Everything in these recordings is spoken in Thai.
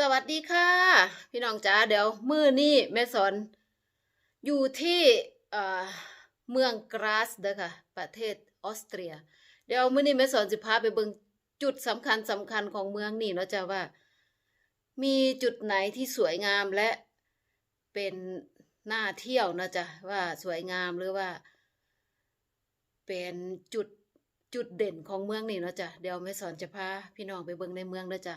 สวัสดีค่ะ พี่น้องจ๋าเดี๋ยวมื้อนี้แม่สอน อยู่ที่เมืองกราสเด้อค่ะ ประเทศออสเตรีย เดี๋ยวมื้อนี้แม่สอนสิพาไปเบิ่งจุดสำคัญสำคัญของเมืองนี่เนาะจ้ะว่า มีจุดไหนที่สวยงามและเป็นน่าเที่ยวนะจ๊ะว่าสวยงามหรือว่า เป็นจุดจุดเด่นของเมืองนี่เนาะจ้ะเดี๋ยวแม่สอนจะพาพี่น้องไปเบิ่งในเมืองเด้อจ้ะ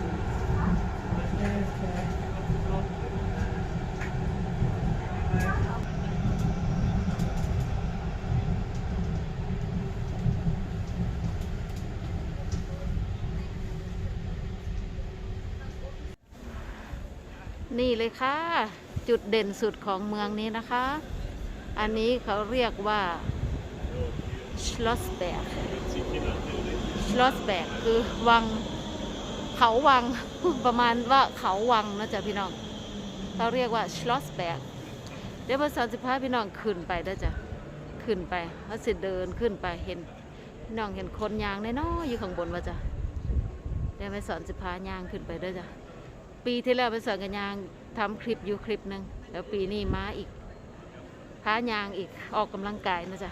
นี่เลยค่ะ จุดเด่นสุดของเมืองนี้นะคะ อันนี้เขาเรียกว่าชลอสแบกชลอสแบกคือวังเขาวังประมาณว่าเขาวังนะจ๊ะพี่น้องเขาเรียกว่าชลอสแบกเดี๋ยวภาษาสิบห้าพี่น้องขึ้นไปได้จ้ะขึ้นไปเขาสิเดินขึ้นไปเห็นพี่น้องเห็นคนยางน้ออยู่ข้างบนว่าจ้ะเดี๋ยวไปสอนสิบห้ายางขึ้นไปเด้จ้ะ ปีที่แล้วไปสอนกันยางทำคลิปอยู่คลิปหนึ่งแล้วปีนี้มาอีกพายางอีกออกกำลังกายนะจ๊ะ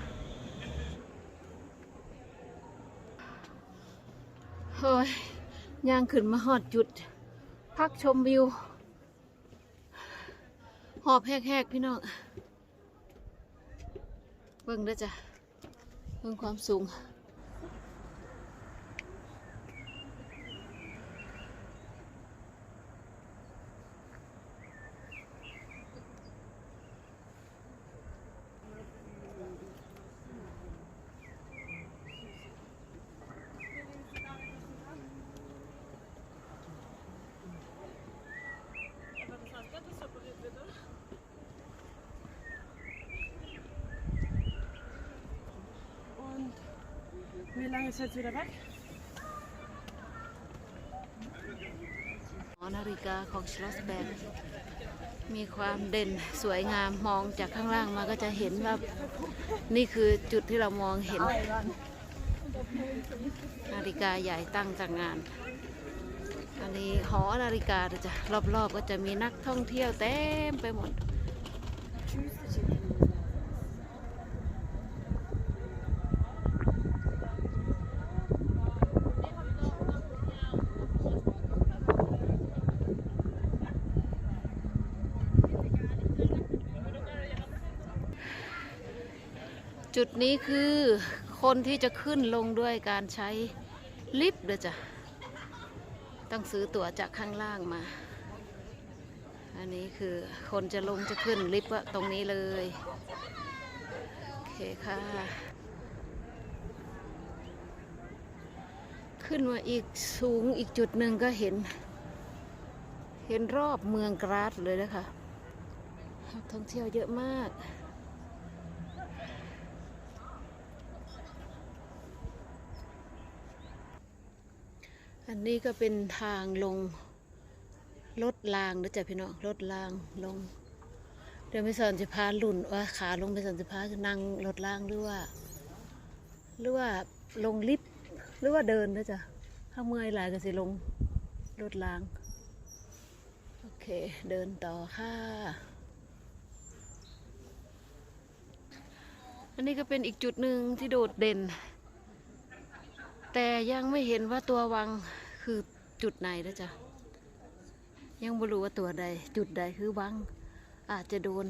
เฮ้ยยางขึ้นมาหอดจุด พักชมวิว หอบแหกๆพี่น้องเบิ่งด้อจ้ะเบิ่งความสูง wie lange ist jetzt wieder weg? หอนาฬิกาของชลอสแบกมีความเด่นสวยงามมองจากข้างล่างมาก็จะเห็นว่านี่คือจุดที่เรามองเห็น นาฬิกาใหญ่ตั้งจากงาน อันนี้หอนาฬิกาจะรอบๆก็จะมีนักท่องเที่ยวเต็มไปหมด จุดนี้คือคนที่จะขึ้นลงด้วยการใช้ลิฟต์เด้อจ้ะ ต้องซื้อตั๋วจากข้างล่างมา อันนี้คือคนจะลงจะขึ้นลิฟต์ตรงนี้เลย โอเคค่ะ ขึ้นมาอีกสูงอีกจุดหนึ่งก็เห็น เห็นรอบเมืองกราสเลยนะคะท่องเที่ยวเยอะมาก อันนี้ก็เป็นทางลงรถรางนะจ๊ะพี่น้องรถรางลง เดี๋ยวไม่สอนจะพาหลุ่นว่าขาลงไม่สอนจะพานั่งรถรางหรือว่า หรือว่าลงลิฟต์หรือว่าเดินนะจ๊ะถ้าเมื่อยหลายก็สิลงรถราง โอเคเดินต่อค่ะอันนี้ก็เป็นอีกจุดหนึ่งที่โดดเด่น แต่ยังไม่เห็นว่าตัววังคือจุดไหนนะจ๊ะยังไม่รู้ว่าตัวใด จุดใดคือวัง อาจจะโดน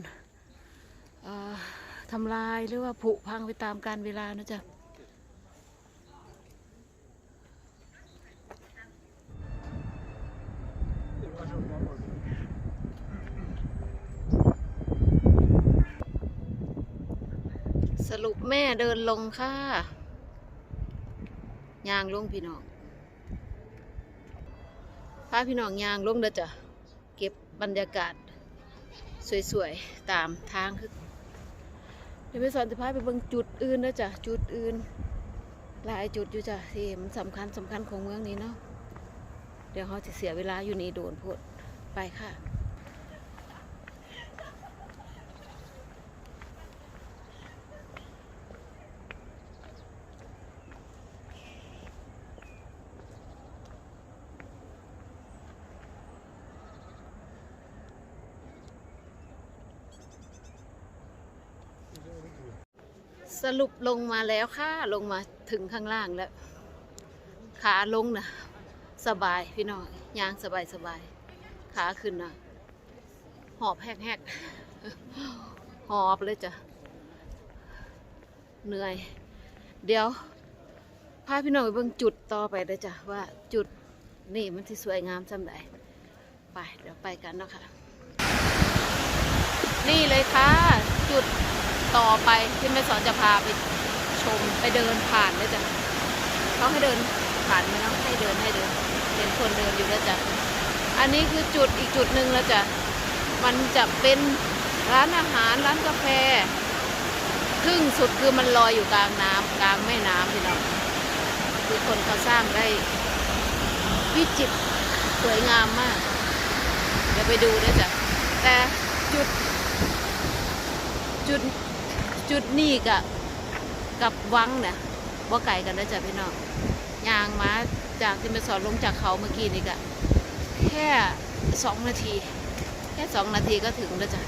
ทำลายหรือว่าผุพังไปตามการเวลานะจ๊ะสรุปแม่เดินลงค่ะ ยางลงพี่น้องพาพี่น้องยางลงเด้อจ้ะเก็บบรรยากาศ สวยๆ ตามทางคือเดี๋ยวไปสอนจะพาไปเบิ่งจุดอื่นนะจ้ะจุดอื่น หลายจุดอยู่จ้ะที่มันสำคัญสำคัญของเมืองนี้เนาะเดี๋ยวเขาจะเสียเวลาอยู่นี่โดนโพดไปค่ะ สรุปลงมาแล้วค่ะลงมาถึงข้างล่างแล้ว ขาลงนะสบายพี่น้องยางสบายสบายขาขึ้นนะหอบแหกๆหอบเลยจ้ะเหนื่อย เดี๋ยวพาพี่น้องไปเบิ่งจุดต่อไปเลยจ้ะว่าจุดนี่มันที่สวยงามจำไดไปเดี๋ยวไปกันเนาะคะนี่เลยค่ะ จุด ต่อไปที่แม่สอนจะพาไปชมไปเดินผ่านเลยจ้ะเขาให้เดินผ่านไหมเนาะให้เดินให้เดินเห็นคนเดินอยู่แล้วจ้ะอันนี้คือจุดอีกจุดหนึ่งแล้วจ้ะมันจะเป็นร้านอาหารร้านกาแฟครึ่งสุดคือมันลอยอยู่กลางน้ำกลางแม่น้ำพี่น้องคือคนเขาสร้างได้ วิจิตรสวยงามมาก เดี๋ยวไปดูด้วยจ้ะแต่จุดจุด จุดนี่กับกับวังเนี่ยบ่ไก่กันนะจ๊ะพี่น้องยางมาจากที่มาสอนลงจากเขาเมื่อกี้นี่ก็แค่สองนาที แค่สองนาทีก็ถึงแล้วจ้ะ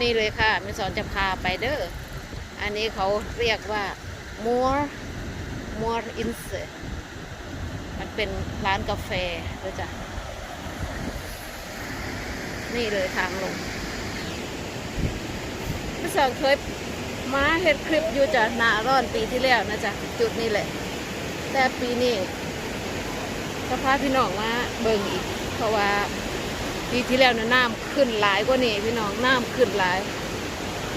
นี่เลยค่ะม่สอนจะพาไปเด้อ อันนี้เขาเรียกว่า more more insert มันเป็นร้านกาแฟด้วยจ้ะ นี่เลยทางลงพี่สาวเคยมาเห็ดคลิปอยู่จ้ะหนาร้อนปีที่แล้วนะจ๊ะจุดนี้แหละ แต่ปีนี้ก็พาพี่น้องมาเบิ่งอีก เพราะว่าปีที่แล้วนะน้ำขึ้นหลายกว่านี้พี่น้องน้ำขึ้นหลาย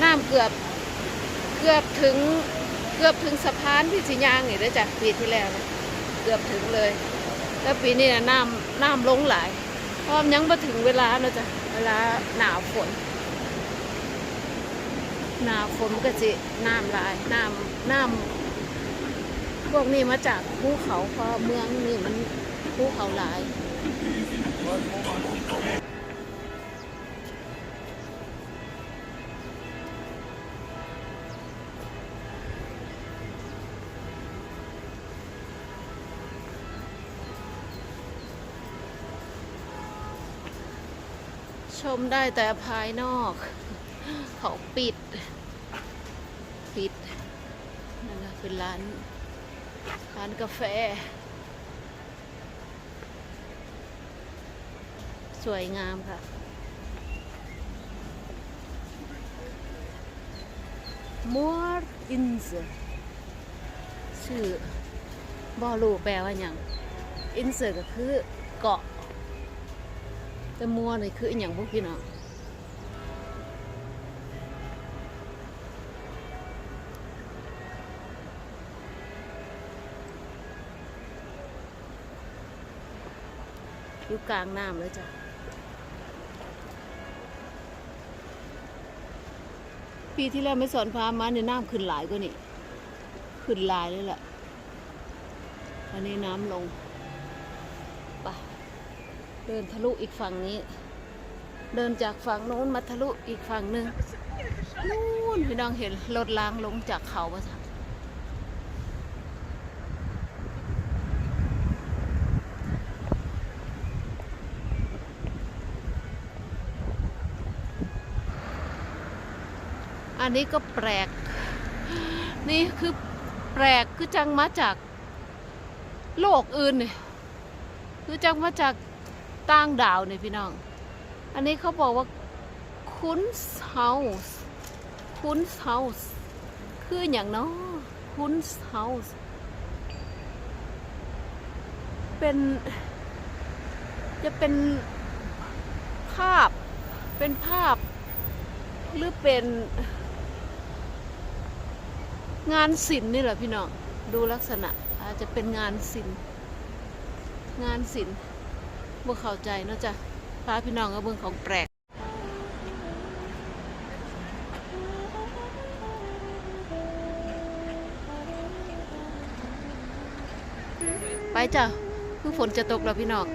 น้ำเกือบเกือบถึงเกือบถึงสะพานที่สิยางนี่เลยจ้ะปีที่แล้วนะเกือบถึงเลย แล้วปีนี้นะน้ำน้ำลงหลายเพราะมันยังมาถึงเวลานะจ้ะ เวลาหนาวฝน หนาวฝนก็จะน้ำลายน้ำน้ำพวกนี้มาจากภูเขาเพราะเมืองนี่มันภูเขาหลาย ชมได้แต่ภายนอก เขาปิด ปิดนั่นนะเป็นร้าน ร้านกาแฟ สวยงามค่ะมัวอินเซชื่อบอลูแปลว่าอย่าง อินเซก็คือเกาะ แต่มัวนี่คืออย่างพวกพี่น้องอยู่กลางน้ำเลยจ้ะปีที่แล้วไม่สอนพามาเนี่ยน้ำขึ้นหลายกว่านี่ ขึ้นหลายเลยแหละอันนี้น้ำลง เดินทะลุอีกฝั่งนี้ เดินจากฝั่งโน้นมาทะลุอีกฝั่งหนึ่งนู่นพี่น้องเห็นรถล้างลงจากเขามาจ้ะอันนี้ก็แปลก นี่คือแปลกคือจังมาจากโลกอื่นเนี่ยคือจังมาจาก ต่างดาวเนี่พี่น้อง อันนี้เขาบอกว่าคุนเฮาส์คุนเฮาส์คืออย่างเนาะคุนเฮาส์เป็นจะเป็นภาพเป็นภาพ หรือเป็น งานศิลป์นี่แหละพี่น้อง ดูลักษณะอาจจะเป็นงานศิลป์งานศิลป์ บ่เข้าใจเนอะจ๊ะพาพี่น้องก็เบิ่งของแปลกไปจ้ะคือฝนจะตกแล้วพี่น้อง